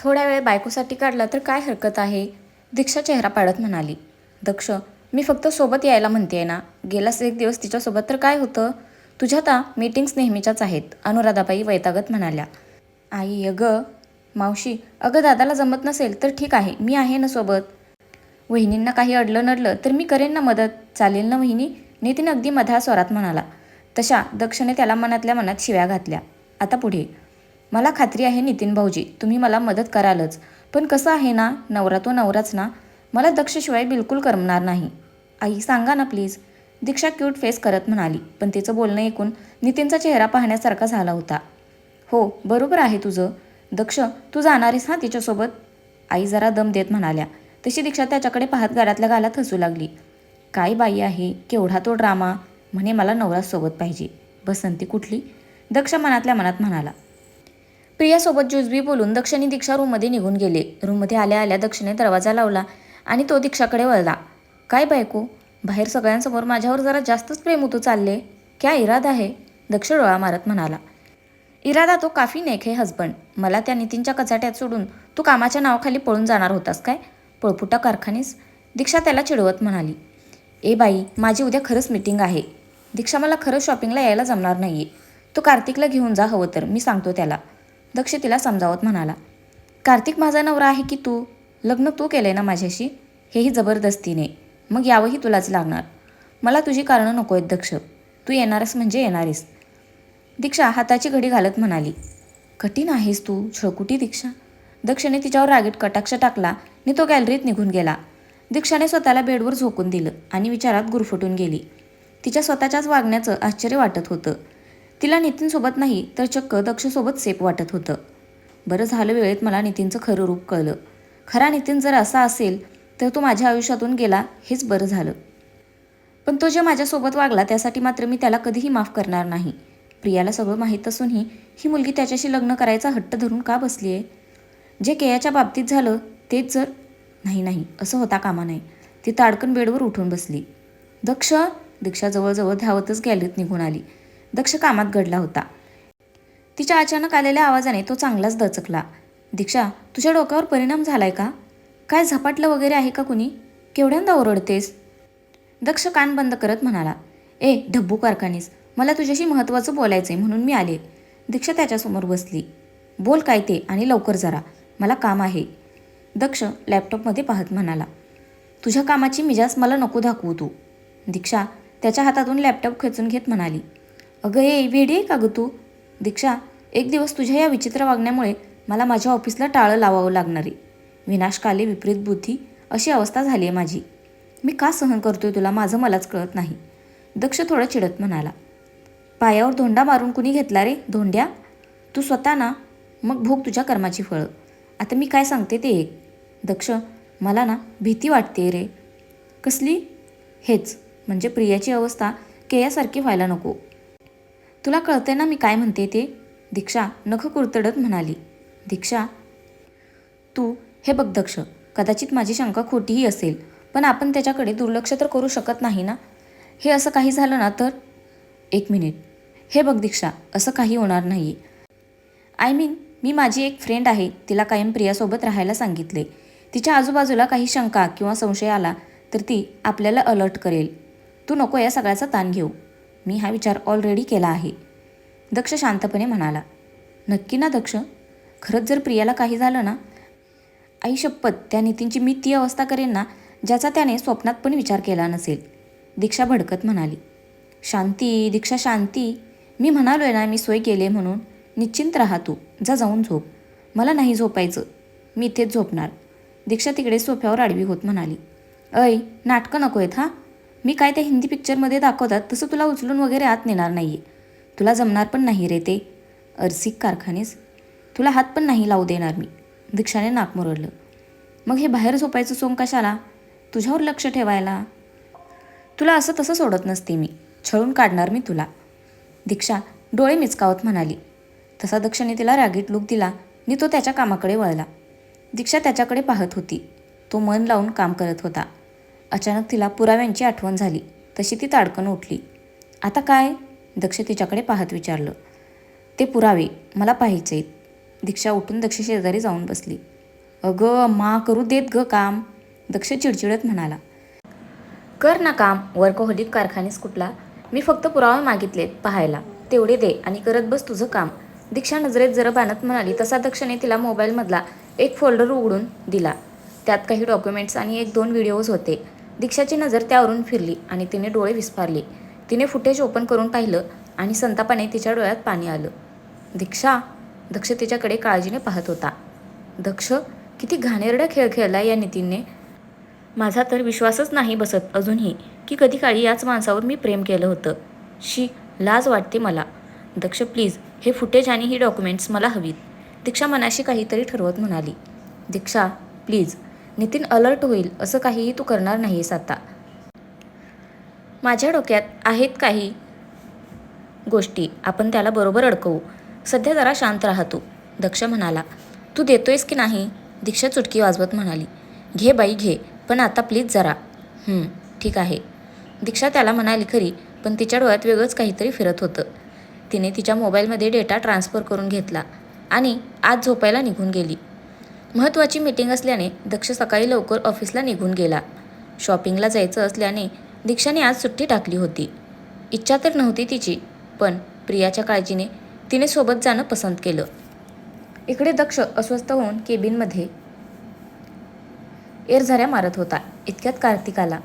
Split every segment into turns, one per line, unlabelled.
थोड्या वेळ बायकोसाठी काढला तर काय हरकत आहे? दीक्षा चेहरा पाडत म्हणाली. दक्ष मी फक्त सोबत यायला म्हणते ना. गेलास एक दिवस तिच्यासोबत तर काय होतं? तुझ्या आता मीटिंग्स नेहमीच्याच आहेत अनुराधाबाई वैतागत म्हणाल्या. आई अगं. मावशी अगं दादाला जमत नसेल तर ठीक आहे मी आहे ना सोबत. वहिनींना काही अडलं नडलं तर मी करेन ना मदत. चालेल ना वहिनी? नितीन अगदी मधा स्वरात म्हणाला. तशा दक्षने त्याला मनातल्या मनात शिव्या घातल्या. आता पुढे. मला खात्री आहे नितीन भाऊजी तुम्ही मला मदत करालच. पण कसं आहे ना नवरा तो नवराच ना. मला दक्षशिवाय बिलकुल करमणार नाही. आई सांगा ना प्लीज. दीक्षा क्यूट फेस करत म्हणाली पण तिचं बोलणं ऐकून नितीनचा चेहरा पाहण्यासारखा झाला होता. हो बरोबर आहे तुझं. दक्ष तू जाणारेस हां तिच्यासोबत? आई जरा दम देत म्हणाल्या. तशी दीक्षा त्याच्याकडे पाहत गाड्यातल्या गालात हसू लागली. काय बाई आहे केवढा तो ड्रामा? म्हणे मला नवरासोबत पाहिजे. बसंती कुठली? दक्ष मनातल्या मनात म्हणाला. प्रियासोबत जुजबी बोलून दक्षिणी दीक्षा रूममध्ये निघून गेले. रूममध्ये आल्या आल्या दक्षिणे दरवाजा लावला आणि तो दीक्षाकडे वळला. काय बायको? बाहेर सगळ्यांसमोर माझ्यावर जरा जास्तच प्रेम होतो चालले क्या इरादा आहे? दक्ष डोळा मारत म्हणाला. इरादा तो काफी नेक हे हजबंड मला त्या नितीनच्या कचाट्यात सोडून तू कामाच्या नावाखाली पळून जाणार होतास काय? पळपुटा कारखानीस? दीक्षा त्याला चिडवत म्हणाली. ए बाई माझी उद्या खरंच मीटिंग आहे. दीक्षा मला खरंच शॉपिंगला यायला जमणार नाही आहे तू कार्तिकला घेऊन जा हवं तर मी सांगतो त्याला. दक्ष तिला समजावत म्हणाला कार्तिक माझा नवरा आहे की तू? लग्न तू केलंय ना माझ्याशी? हेही जबरदस्तीने. मग यावंही तुलाच लागणार. मला तुझी कारणं नको आहेत दक्ष. तू येणारस म्हणजे येणारीस. दीक्षा हाताची घडी घालत म्हणाली कठीण आहेस तू छळकुटी दीक्षा. दक्षने तिच्यावर रागीट कटाक्ष टाकला आणि तो गॅलरीत निघून गेला. दीक्षाने स्वतःला बेडवर झोकून दिलं आणि विचारात गुरफटून गेली. तिच्या स्वतःच्याच वागण्याचं आश्चर्य वाटत होतं. तिला नितीनसोबत नाही तर चक्क दक्षसोबत सेफ वाटत होतं. बरं झालं वेळेत मला नितीनचं खरं रूप कळलं. खरा नितीन जर असा असेल तर तो माझ्या आयुष्यातून गेला हेच बरं झालं. पण तो जे माझ्यासोबत वागला त्यासाठी मात्र मी त्याला कधीही माफ करणार नाही. प्रियाला सगळं माहीत असूनही ही मुलगी त्याच्याशी लग्न करायचा हट्ट धरून का बसली आहे जे केयाच्या बाबतीत झालं तेच जर नाही नाही असं होता कामा नाही ती ताडकन बेडवर उठून बसली. दक्ष दीक्षा जवळजवळ धावतच गॅलीत निघून आली. दक्ष कामात घडला होता. तिच्या अचानक आलेल्या आवाजाने तो चांगलाच दचकला. दीक्षा तुझ्या डोक्यावर परिणाम झालाय का? काय झपाटलं वगैरे आहे का कुणी? केवढ्यांदा ओरडतेस? दक्ष कान बंद करत म्हणाला ए ढब्बू कारखानीस मला तुझ्याशी महत्त्वाचं बोलायचं आहे म्हणून मी आले दीक्षा त्याच्यासमोर बसली. बोल काय ते आणि लवकर जरा मला काम आहे. दक्ष लॅपटॉपमध्ये पाहत म्हणाला तुझ्या कामाची मिजाज मला नको दाखवू तू. दीक्षा त्याच्या हातातून लॅपटॉप खेचून घेत म्हणाली अगं ए वेडी आहे का गं तू? दीक्षा एक दिवस तुझ्या या विचित्र वागण्यामुळे मला माझ्या ऑफिसला टाळं लावावं लागणार आहे. विनाशकाले विपरीत बुद्धी अशी अवस्था झाली आहे माझी. मी का सहन करतोय तुला माझं मलाच कळत नाही. दक्ष थोडं चिडत म्हणाला. पायावर धोंडा मारून कुणी घेतला रे धोंड्या? तू स्वतः ना मग भोग तुझ्या कर्माची फळं. आता मी काय सांगते ते एक दक्ष मला ना भीती वाटते रे. कसली? हेच म्हणजे प्रियाची अवस्था केयासारखी व्हायला नको. तुला कळते ना मी काय म्हणते ते? दीक्षा नख कुरतडत म्हणाली. दीक्षा तू हे बघ दक्ष कदाचित माझी शंका खोटीही असेल पण आपण त्याच्याकडे दुर्लक्ष तर करू शकत नाही ना? हे असं काही झालं ना तर? एक मिनिट. हे बघ दीक्षा असं काही होणार नाही आय मीन मी माझी एक फ्रेंड आहे तिला कायम प्रियासोबत राहायला सांगितले. तिच्या आजूबाजूला काही शंका किंवा संशय आला तर ती आपल्याला अलर्ट करेल. तू नको या सगळ्याचा ताण घेऊ. मी हा विचार ऑलरेडी केला आहे. दक्ष शांतपणे म्हणाला नक्की ना दक्ष? खरंच जर प्रियाला काही झालं ना आई शपथ त्या नितीनची मी ती अवस्था करेन ना ज्याचा त्याने स्वप्नात पण विचार केला नसेल. दीक्षा भडकत म्हणाली शांती दीक्षा शांती. मी म्हणालो आहे ना मी सोय केले म्हणून. निश्चिंत राहा तू जा जाऊन झोप. मला नाही झोपायचं मी इथेच झोपणार. दीक्षा तिकडे सोफ्यावर आडवी होत म्हणाली अय नाटकं नको आहेत हां? मी काय त्या हिंदी पिक्चरमध्ये दाखवतात तसं तुला उचलून वगैरे आत नेणार नाही आहे तुला जमणार पण नाही रे ते. अर्सिक कारखानेस. तुला हात पण नाही लावू देणार मी. दीक्षाने नाक मुरडलं. मग हे बाहेर झोपायचं सोंग कशाला? तुझ्यावर लक्ष ठेवायला? तुला असं तसं सोडत नसते मी. छळून काढणार मी तुला. दीक्षा डोळे मिचकावत म्हणाली. तसा दक्षने तिला रागीट लूक दिला. नी तो त्याच्या कामाकडे वळला. दीक्षा त्याच्याकडे पाहत होती. तो मन लावून काम करत होता. अचानक तिला पुराव्यांची आठवण झाली. तशी ती ताडकन उठली. आता काय? दक्ष तिच्याकडे पाहत विचारलं. ते पुरावे. मला पाहायचे दीक्षा उठून दक्ष शेजारी जाऊन बसली. अगं मा करू देत ग काम. दक्ष चिडचिडत म्हणाला. कर ना काम. वर्कहोलिक कारखानेस कुठला? मी फक्त पुरावे मागितलेत पाहायला. तेवढे दे आणि करत बस तुझं काम. दीक्षा नजरेत जरा बाणत म्हणाली. तसा दक्षने तिला मोबाईलमधला एक फोल्डर उघडून दिला. त्यात काही डॉक्युमेंट्स आणि एक दोन व्हिडिओज होते. दीक्षाची नजर त्यावरून फिरली आणि तिने डोळे विस्फारले तिने फुटेज ओपन करून पाहिलं आणि संतापाने तिच्या डोळ्यात पाणी आलं. दीक्षा दक्ष तिच्याकडे काळजीने पाहत होता. दक्ष किती घाणेरडा खेळ खेळला या नितीनने. माझा तर विश्वासच नाही बसत अजूनही की कधी काळी याच माणसावर मी प्रेम केलं होतं. शी लाज वाटते मला. दक्ष प्लीज हे फुटेज आणि ही डॉक्युमेंट्स मला हवीत. दीक्षा मनाशी काहीतरी ठरवत म्हणाली. दीक्षा प्लीज नितीन अलर्ट होईल असं काहीही तू करणार नाहीस आता. माझ्या डोक्यात आहेत काही गोष्टी. आपण त्याला बरोबर अडकवू. सध्या जरा शांत राहतो दक्ष म्हणाला. तू देतोयस की नाही? दीक्षा चुटकी वाजवत म्हणाली. घे बाई घे. पण आता प्लीज जरा. ठीक आहे. दीक्षा त्याला म्हणाली खरी पण तिच्या डोळ्यात वेगळंच काहीतरी फिरत होतं. तिने तिच्या मोबाईलमध्ये डेटा ट्रान्सफर करून घेतला आणि आज झोपायला निघून गेली. महत्त्वाची मीटिंग असल्याने दक्ष सकाळी लवकर ऑफिसला निघून गेला. शॉपिंगला जायचं असल्याने दीक्षाने आज सुट्टी टाकली होती. इच्छा तर नव्हती तिची पण प्रियाच्या काळजीने तिने सोबत जाणं पसंत केलं. इकडे दक्ष अस्वस्थ होऊन केबिनमध्ये एरझाऱ्या मारत होता. इतक्यात कार्तिक आला.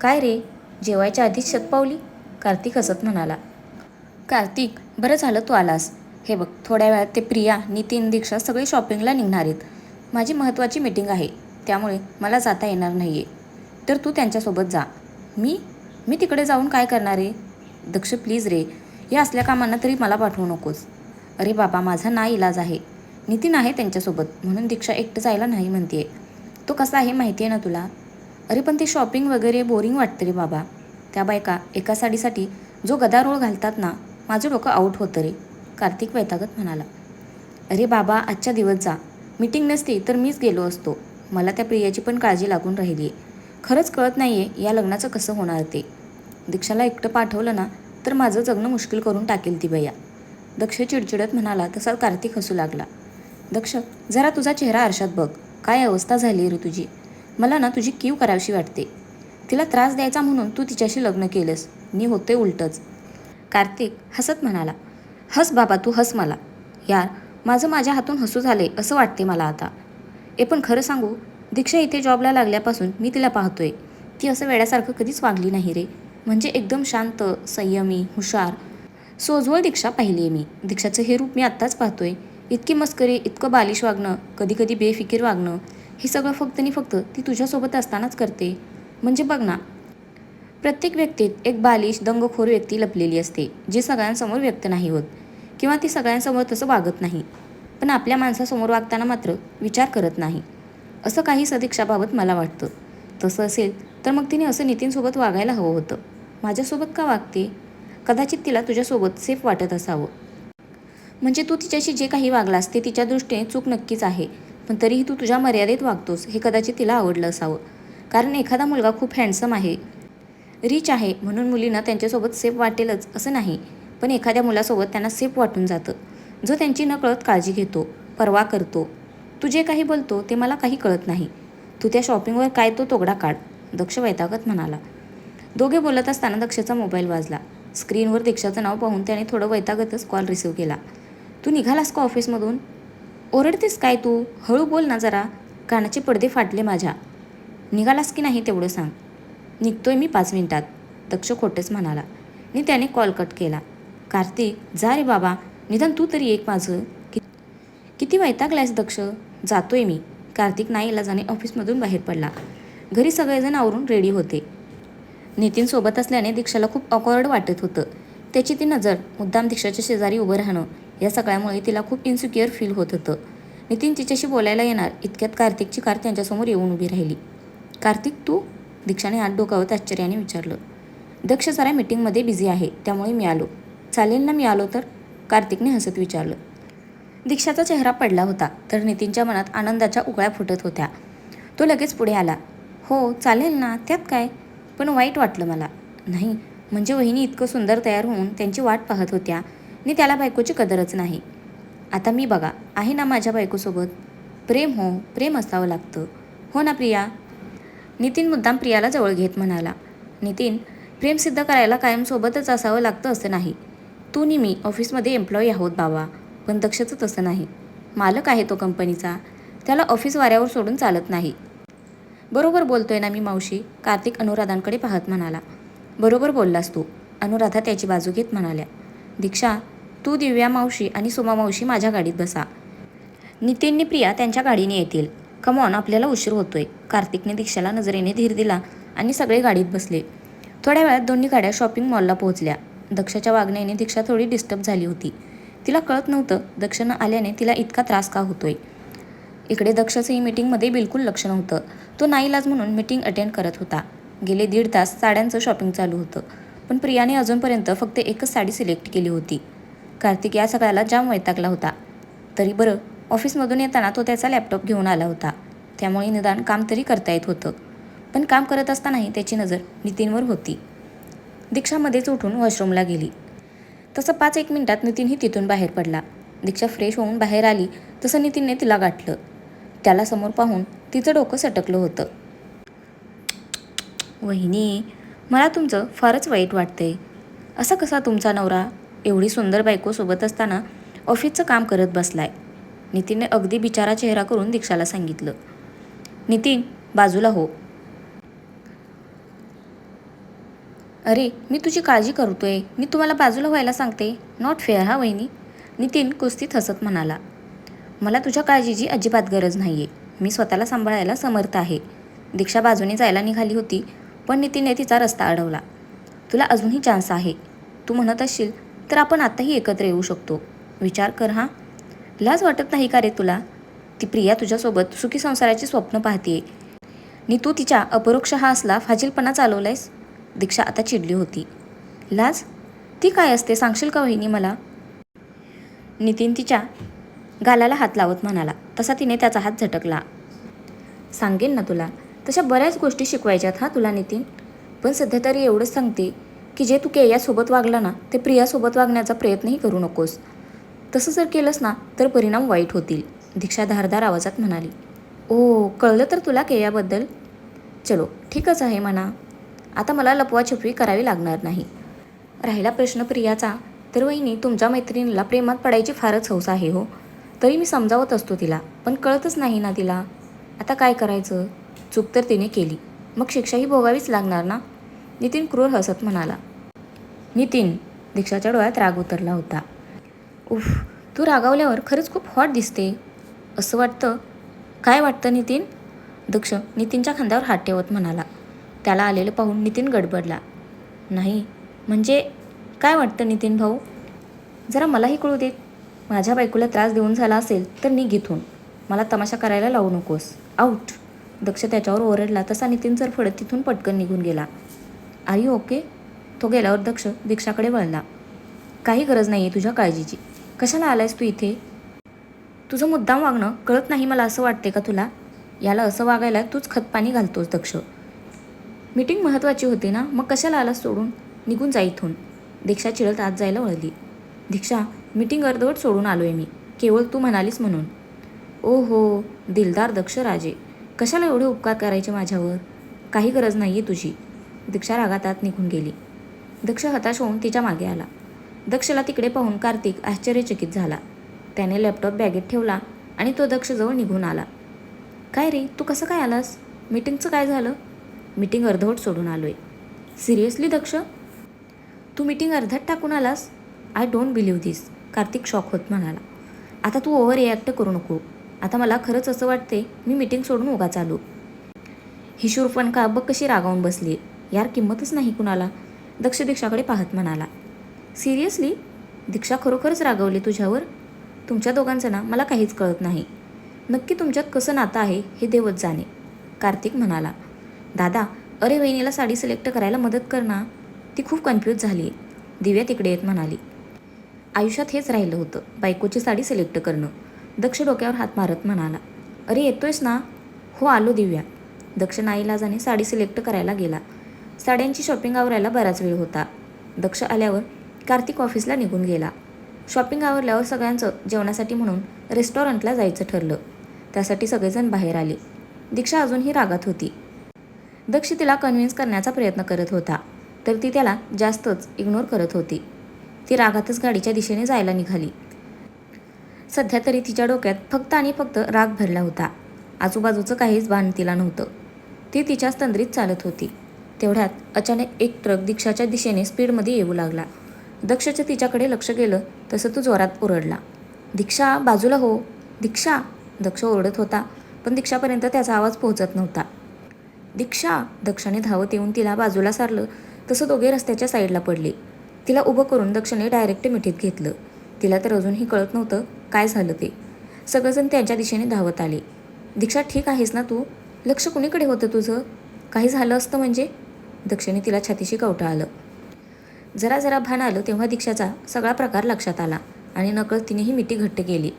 काय रे? जेवायच्या आधीच शतपावली कार्तिक हसत म्हणाला. कार्तिक बरं झालं तू आलास. हे बघ थोड्या वेळात ते प्रिया नितीन दीक्षा सगळी शॉपिंगला निघणार आहेत. माझी महत्त्वाची मीटिंग आहे. त्यामुळे मला जाता येणार नाही आहे तर तू त्यांच्यासोबत जा. मी मी तिकडे जाऊन काय करणार आहे? दक्ष प्लीज रे. या असल्या कामांना तरी मला पाठवू नकोस. अरे बाबा माझा ना इलाज आहे. नितीन आहे त्यांच्यासोबत. म्हणून दीक्षा एकटं जायला नाही म्हणते तो कसा आहे माहिती आहे ना तुला? अरे पण ते शॉपिंग वगैरे बोरिंग वाटतं रे बाबा. त्या बायका एका साडीसाठी जो गदारोळ घालतात ना माझं डोकं आऊट होतं रे. कार्तिक वैतागत म्हणाला. अरे बाबा आजच्या दिवस जा. मीटिंग नसती तर मीच गेलो असतो. मला त्या प्रियाची पण काळजी लागून राहिली. आहे खरंच कळत नाही आहे या लग्नाचं कसं होणार ते. दीक्षाला एकटं पाठवलं ना तर माझं जगणं मुश्किल करून टाकेल ती बया. दक्ष चिडचिडत म्हणाला तसा कार्तिक हसू लागला. दक्ष जरा तुझा चेहरा आरशात बघ. काय अवस्था झाली रे तुझी? मला ना तुझी कीव करावीशी वाटते. तिला त्रास द्यायचा म्हणून तू तिच्याशी लग्न केलंस. मी होते उलटच. कार्तिक हसत म्हणाला हस बाबा तू हस मला. यार माझं माझ्या हातून हसू झाले असं वाटते मला आता. ए पण खरं सांगू दीक्षा इथे जॉबला लागल्यापासून मी तिला पाहतोय. ती असं वेड्यासारखं कधीच वागली नाही रे. म्हणजे एकदम शांत संयमी हुशार. सोजवळ दीक्षा पाहिली आहे मी. दीक्षाचं हे रूप मी आत्ताच पाहतोय. इतकी मस्करी इतकं बालिश वागणं कधी कधी बेफिकीर वागणं हे सगळं फक्त आणि फक्त ती तुझ्यासोबत असतानाच करते. म्हणजे बघ ना. प्रत्येक व्यक्तीत एक बालिश दंगखोर व्यक्ती लपलेली असते जी सगळ्यांसमोर व्यक्त नाही होत. किंवा ती सगळ्यांसमोर तसं वागत नाही. पण आपल्या माणसासमोर वागताना मात्र विचार करत नाही. असं काही सदीक्षाबाबत मला वाटतं. तसं असेल तर मग तिने असं नितीनसोबत वागायला हवं होतं. माझ्यासोबत का वागते? कदाचित तिला तुझ्यासोबत सेफ वाटत असावं. म्हणजे तू तिच्याशी जे काही वागलास ते तिच्या दृष्टीने चूक नक्कीच आहे. पण तरीही तू तुझ्या मर्यादेत वागतोस हे कदाचित तिला आवडलं असावं. कारण एखादा मुलगा खूप हँडसम आहे. रिच आहे म्हणून मुलींना त्यांच्यासोबत सेफ वाटेलच असं नाही. पण एखाद्या मुलासोबत त्यांना सेफ वाटून जातं. जो त्यांची नकळत काळजी घेतो परवा करतो. तू जे काही बोलतो ते मला काही कळत नाही. तू त्या शॉपिंगवर काय तो तोगडा काढ दक्ष वैतागत म्हणाला. दोघे बोलत असताना दक्षचा मोबाईल वाजला. स्क्रीनवर दीक्षाचं नाव पाहून त्याने थोडं वैतागतच कॉल रिसीव्ह केला. तू निघालास का ऑफिसमधून? ओरडतेस काय तू? हळू बोल ना जरा. कानाचे पडदे फाटले माझ्या. निघालास की नाही तेवढं सांग. निघतोय मी पाच मिनिटात दक्ष खोटेच म्हणाला. आणि त्याने कॉल कट केला. कार्तिक जा रे बाबा निदान तू तरी एक माझं. कि किती वैतागलायस दक्ष? जातोय मी. कार्तिक नाईला जाणे ऑफिसमधून बाहेर पडला. घरी सगळेजण आवरून रेडी होते. नितीन सोबत असल्याने दीक्षाला खूप ऑकवर्ड वाटत होतं. त्याची ती नजर मुद्दाम दीक्षाच्या शेजारी उभं राहणं या सगळ्यामुळे तिला खूप इन्सिक्युअर फील होत होतं. नितीन तिच्याशी बोलायला येणार इतक्यात कार्तिकची कार त्यांच्यासमोर येऊन उभी राहिली. कार्तिक तू? दीक्षाने हात डोकावत आश्चर्याने विचारलं. दक्ष जरा मीटिंगमध्ये बिझी आहे त्यामुळे मी आलो. चालेल ना मी आलो तर? कार्तिकने हसत विचारलं. दीक्षाचा चेहरा पडला होता तर नितीनच्या मनात आनंदाच्या उकळ्या फुटत होत्या. तो लगेच पुढे आला. हो चालेल ना त्यात काय? पण वाईट वाटलं मला. नाही म्हणजे वहिनी इतकं सुंदर तयार होऊन त्यांची वाट पाहत होत्या. आणि त्याला बायकोची कदरच नाही. आता मी बघा आहे ना माझ्या बायकोसोबत? प्रेम हो प्रेम असावं लागतं. हो ना प्रिया? नितीन मुद्दाम प्रियाला जवळ घेत म्हणाला. नितीन प्रेम सिद्ध करायला कायम सोबतच असावं लागतं असं नाही. तू नि मी ऑफिसमध्ये एम्प्लॉई आहोत बाबा पण दक्षचं तसं नाही. मालक आहे तो कंपनीचा. त्याला ऑफिस वाऱ्यावर सोडून चालत नाही. बरोबर बोलतोय ना मी मावशी कार्तिक अनुराधांकडे पाहत म्हणाला. बरोबर बोललास तू अनुराधा त्याची बाजू घेत म्हणाल्या. दीक्षा तू दिव्या मावशी आणि सुमा मावशी माझ्या गाडीत बसा. नितीननी प्रिया त्यांच्या गाडीने येतील. कमॉन आपल्याला उशीर होतोय. कार्तिकने दीक्षाला नजरेने धीर दिला आणि सगळे गाडीत बसले. थोड्या वेळात दोन्ही गाड्या शॉपिंग मॉलला पोहोचल्या. दक्षाच्या वागण्याने दीक्षा थोडी डिस्टर्ब झाली होती. तिला कळत नव्हतं दक्ष न आल्याने तिला इतका त्रास का होतोय? इकडे दक्षचंही मीटिंगमध्ये बिलकुल लक्ष नव्हतं. तो नाईलाज म्हणून मीटिंग अटेंड करत होता. गेले दीड तास साड्यांचं शॉपिंग चालू होतं. पण प्रियाने अजूनपर्यंत फक्त एकच साडी सिलेक्ट केली होती. कार्तिक या सगळ्याला जाम वैतागला होता. तरी बरं ऑफिसमधून येताना तो त्याचा लॅपटॉप घेऊन आला होता. त्यामुळे निदान काम तरी करता येत होतं. पण काम करत असतानाही त्याची नजर नितीनवर होती. दीक्षामध्येच उठून वॉशरूमला गेली. तसं पाच एक मिनिटात नितीनही तिथून बाहेर पडला. दीक्षा फ्रेश होऊन बाहेर आली तसं नितीनने तिला गाठलं. त्याला समोर पाहून तिचं डोकं सटकलं होतं. वहिनी मला तुमचं फारच वाईट वाटतंय. असा कसा तुमचा नवरा एवढी सुंदर बायको सोबत असताना ऑफिसचं काम करत बसलाय? नितीनने अगदी बिचारा चेहरा करून दीक्षाला सांगितलं. नितीन बाजूला हो. अरे मी तुझी काळजी करतोय. मी तुम्हाला बाजूला व्हायला सांगते. नॉट फेअर हा वहिनी. नितीन कुस्तीत हसत म्हणाला. मला तुझ्या काळजीची अजिबात गरज नाही आहे मी स्वतःला सांभाळायला समर्थ आहे. दीक्षा बाजूने जायला निघाली होती पण नितीनने तिचा रस्ता अडवला. तुला अजूनही चान्स आहे. तू म्हणत असशील तर आपण आत्ताही एकत्र येऊ शकतो. विचार कर हां. लाज वाटत नाही का रे तुला? ती प्रिया तुझ्यासोबत सुखी संसाराची स्वप्न पाहतीये. नि तू तिच्या अपरोक्ष हा असला फाजीलपणा चालवलायस? दीक्षा आता चिडली होती. लाज? ती काय असते? सांगशील का वहिनी मला? नितीन तिच्या गालाला हात लावत म्हणाला. तसा तिने त्याचा हात झटकला. सांगेन ना तुला. तशा बऱ्याच गोष्टी शिकवायच्यात हा तुला नितीन. पण सध्या तरी एवढंच सांगते की जे तू केयासोबत वागला ना ते प्रियासोबत वागण्याचा प्रयत्नही करू नकोस. तसं जर केलंस ना तर परिणाम वाईट होतील दीक्षा धारदार आवाजात म्हणाली. ओ कळलं तर तुला केयाबद्दल? चलो ठीकच आहे म्हणा. आता मला लपवाछपवी करावी लागणार नाही. राहिला प्रश्न प्रियाचा. तर वहिनी तुमच्या मैत्रिणीला प्रेमात पडायची फारच हौस आहे हो. तरी मी समजावत असतो तिला पण कळतच नाही ना तिला. आता काय करायचं? चूक तर तिने केली. मग शिक्षाही भोगावीच लागणार ना? नितीन क्रूर हसत म्हणाला. नितीन दीक्षाच्या डोळ्यात राग उतरला होता. उफ तू रागावल्यावर खरंच खूप हॉट दिसते. असं वाटतं? काय वाटतं नितीन? दक्ष नितीनच्या खांद्यावर हात ठेवत म्हणाला. त्याला आलेलं पाहून नितीन गडबडला. नाही म्हणजे काय वाटतं नितीन भाऊ? जरा मलाही कळू देत. माझ्या बायकोला त्रास देऊन झाला असेल तर निघ इथून. मला तमाशा करायला लावू नकोस. आऊट दक्ष त्याच्यावर ओरडला तसा नितीन जर फडत तिथून पटकन निघून गेला. आई ओके. तो गेल्यावर दक्ष दीक्षाकडे वळला. काही गरज नाही आहे तुझ्या काळजीची. कशाला आलायस तू इथे? तुझं मुद्दाम वागणं कळत नाही मला असं वाटते का तुला? याला असं वागायला तूच खतपाणी घालतोस दक्ष. मीटिंग महत्त्वाची होती ना? मग कशाला आलास सोडून? निघून जा इथून. दीक्षा चिडत आत जायला वळली. दीक्षा मीटिंग अर्धवट सोडून आलो आहे मी. केवळ तू म्हणालीस म्हणून. ओ हो दिलदार दक्ष राजे. कशाला एवढे उपकार करायचे माझ्यावर? काही गरज नाही आहे तुझी. दीक्षा रागात आत निघून गेली. दक्ष हताश होऊन तिच्यामागे आला. दक्षला तिकडे पाहून कार्तिक आश्चर्यचकित झाला. त्याने लॅपटॉप बॅगेत ठेवला आणि तो दक्षजवळ निघून आला. काय रे? तू कसं काय आलास? मीटिंगचं काय झालं? मीटिंग अर्धवट सोडून आलो आहे सिरियसली दक्ष? तू मीटिंग अर्ध्यात टाकून आलास? I don't believe this Kartik shock होत म्हणाला. आता तू ओव्हर रिॲक्ट करू नको. आता मला खरंच असं वाटते मी मीटिंग सोडून उगा चालू ही शूरपण का बघ कशी रागावून बसली. यार किंमतच नाही कुणाला. दक्ष दीक्षाकडे पाहत म्हणाला. सिरियसली दीक्षा खरोखरच रागवली तुझ्यावर? तुमच्या दोघांचं ना मला काहीच कळत नाही. नक्की तुमच्यात कसं नातं आहे हे देवच जाणे. कार्तिक म्हणाला. दादा अरे वहिनीला साडी सिलेक्ट करायला मदत कर ना. ती खूप कन्फ्यूज झाली. आहे दिव्या तिकडे येत म्हणाली. आयुष्यात हेच राहिलं होतं बायकोची साडी सिलेक्ट करणं. दक्ष डोक्यावर हात मारत म्हणाला. अरे येतोयस ना? हो आलो दिव्या. दक्ष नाईलाजाने साडी सिलेक्ट करायला गेला. साड्यांची शॉपिंग आवरायला बराच वेळ होता. दक्ष आल्यावर कार्तिक ऑफिसला निघून गेला. शॉपिंग आवरल्यावर सगळ्यांचं जेवणासाठी म्हणून रेस्टॉरंटला जायचं ठरलं. त्यासाठी सगळेजण बाहेर आले. दीक्षा अजूनही रागात होती. दक्ष तिला कन्व्हिन्स करण्याचा प्रयत्न करत होता. तर ती त्याला जास्तच इग्नोर करत होती. ती रागातच गाडीच्या दिशेने जायला निघाली. सध्या तरी तिच्या डोक्यात फक्त आणि फक्त राग भरला होता. आजूबाजूचं काहीच भान तिला नव्हतं. ती तिच्या तंद्रीत चालत होती. तेवढ्यात अचानक एक ट्रक दीक्षाच्या दिशेने स्पीडमध्ये येऊ लागला. दक्षचं तिच्याकडे लक्ष गेलं तसं तो जोरात ओरडला. दीक्षा बाजूला हो. दीक्षा. दक्ष ओरडत होता पण दीक्षापर्यंत त्याचा आवाज पोहोचत नव्हता. दीक्षा दक्षाने धावत येऊन तिला बाजूला सारलं. तसं दोघे रस्त्याच्या साईडला पडले. तिला उभं करून दक्षने डायरेक्ट मिठीत घेतलं. तिला तर अजूनही कळत नव्हतं काय झालं ते. सगळेजण त्यांच्या दिशेने धावत आले. दीक्षा ठीक आहेस ना तू? लक्ष कुणीकडे होतं तुझं? काही झालं असतं म्हणजे? दक्षिणे तिला छातीशी कवटाळलं. जरा जरा भान आलं तेव्हा दीक्षाचा सगळा प्रकार लक्षात आला आणि नकळत तिनेही मिठी घट्ट केली.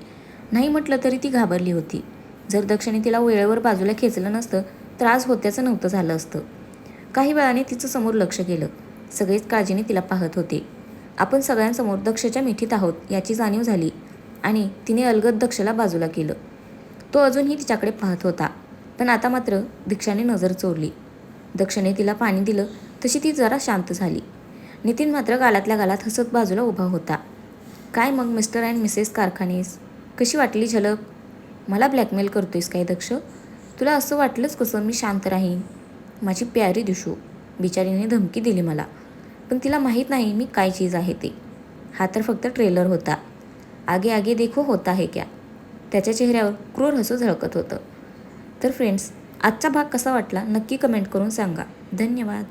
नाही म्हटलं तरी ती घाबरली होती. जर दक्षिणे तिला वेळेवर बाजूला खेचलं नसतं त्रास होत्याचं नव्हतं झालं असतं. काही वेळाने तिचं समोर लक्ष गेलं. सगळेच काळजीने तिला पाहत होते. आपण सगळ्यांसमोर दक्षच्या मिठीत आहोत याची जाणीव झाली आणि तिने अलगद दक्षला बाजूला केलं. तो अजूनही तिच्याकडे पाहत होता पण आता मात्र दीक्षाने नजर चोरली. दक्षने तिला पाणी दिलं तशी ती जरा शांत झाली. नितीन मात्र गालातल्या गालात हसत बाजूला उभा होता. काय मग मिस्टर अँड मिसेस कारखानेस? कशी वाटली झलक? मला ब्लॅकमेल करतोयस काय दक्ष? तुला असं वाटलंच कसं मी शांत राहीन? माझी प्यारी दिशू बिचारीने धमकी दिली मला. पण तिला माहीत नाही मी काय चीज आहे ते. हा तर फक्त ट्रेलर होता. आगे आगे देखो होता है क्या? त्याच्या चेहऱ्यावर क्रूर हसू झळकत होतं. तर फ्रेंड्स आजचा भाग कसा वाटला नक्की कमेंट करून सांगा. धन्यवाद.